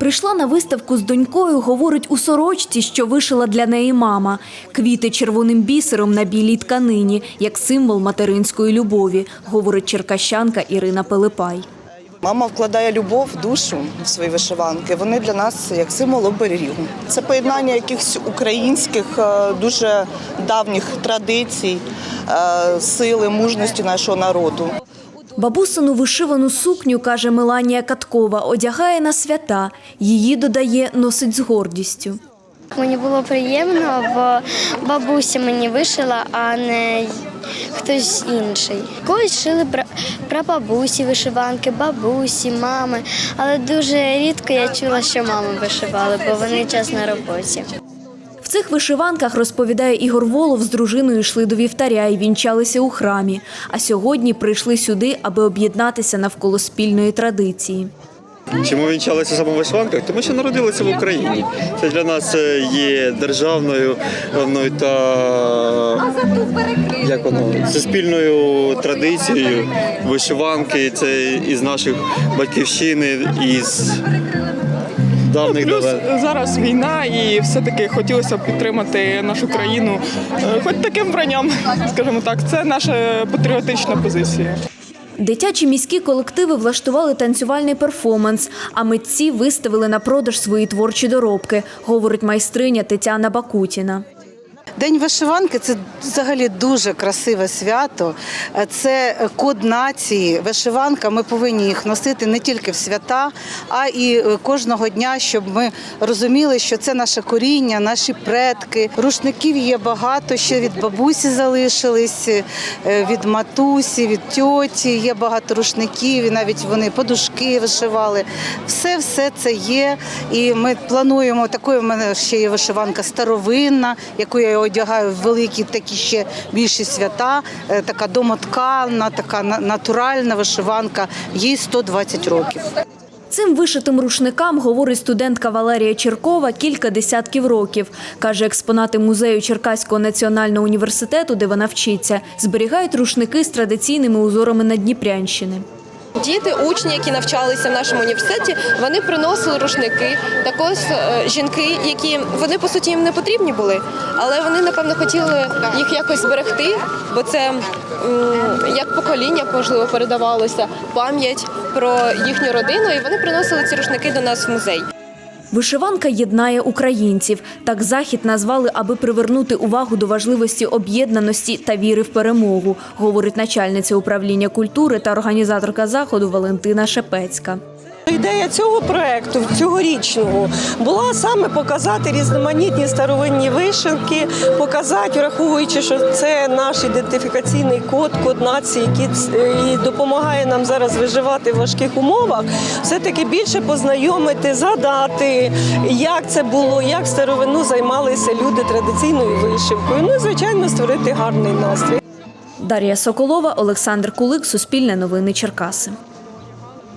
Прийшла на виставку з донькою, говорить у сорочці, що вишила для неї мама. Квіти червоним бісером на білій тканині, як символ материнської любові, говорить черкащанка Ірина Пилипай. Мама вкладає любов, душу в свої вишиванки. Вони для нас як символ оберігу. Це поєднання якихось українських е, дуже давніх традицій, е, сили, мужності нашого народу. Бабусину вишивану сукню, каже Меланія Каткова, одягає на свята. Її, додає, носить з гордістю. Мені було приємно, бо бабуся мені вишила, а не хтось інший. Колись шили пра- прабабусі вишиванки, бабусі, мами, але дуже рідко я чула, що мами вишивали, бо вони час на роботі. Цих вишиванках, розповідає Ігор Волов, з дружиною йшли до вівтаря і вінчалися у храмі. А сьогодні прийшли сюди, аби об'єднатися навколо спільної традиції. Чому вінчалися саме в вишиванках? Тому що народилися в Україні. Це для нас е, є державною ну, та як воно це спільною традицією. Вишиванки це із наших батьківщини, із давних Плюс давен. зараз війна, і все-таки хотілося б підтримати нашу країну, е, хоч таким бранням, скажімо так, це наша патріотична позиція. Дитячі міські колективи влаштували танцювальний перформанс, а митці виставили на продаж свої творчі доробки, говорить майстриня Тетяна Бакутіна. День вишиванки це взагалі дуже красиве свято. Це код нації. Вишиванка. Ми повинні їх носити не тільки в свята, а і кожного дня, щоб ми розуміли, що це наше коріння, наші предки. Рушників є багато. Ще від бабусі залишились, е, від матусі, від тьоті. Є багато рушників, і навіть вони подушки вишивали. Все, все це є. І ми плануємо такою. в мене ще є вишиванка старовинна, яку я одягаю великі такі ще більші свята. Е, Така домоткана, така на- натуральна вишиванка. Їй 120 років. Цим вишитим рушникам, говорить студентка Валерія Черкова, кілька десятків років. Каже, експонати музею Черкаського національного університету, де вона вчиться, зберігають рушники з традиційними узорами Надніпрянщини. Діти, учні, які навчалися в нашому університеті, вони приносили рушники. Також е, жінки, які вони по суті їм не потрібні були, але вони напевно хотіли їх якось зберегти, бо це як покоління можливо передавалося пам'ять про їхню родину, і вони приносили ці рушники до нас в музей. Вишиванка єднає українців. Так захід назвали, аби привернути увагу до важливості об'єднаності та віри в перемогу, говорить начальниця управління культури та організаторка заходу Валентина Шепецька. Ідея цього проекту цьогорічного була саме показати різноманітні старовинні вишивки, показати, враховуючи, що це наш ідентифікаційний код, код нації, який допомагає нам зараз виживати в важких умовах. Все-таки більше познайомити, згадати, як це було, як старовину займалися люди традиційною вишивкою. Ну і звичайно створити гарний настрій. Дар'я Соколова, Олександр Кулик, Суспільне новини Черкаси.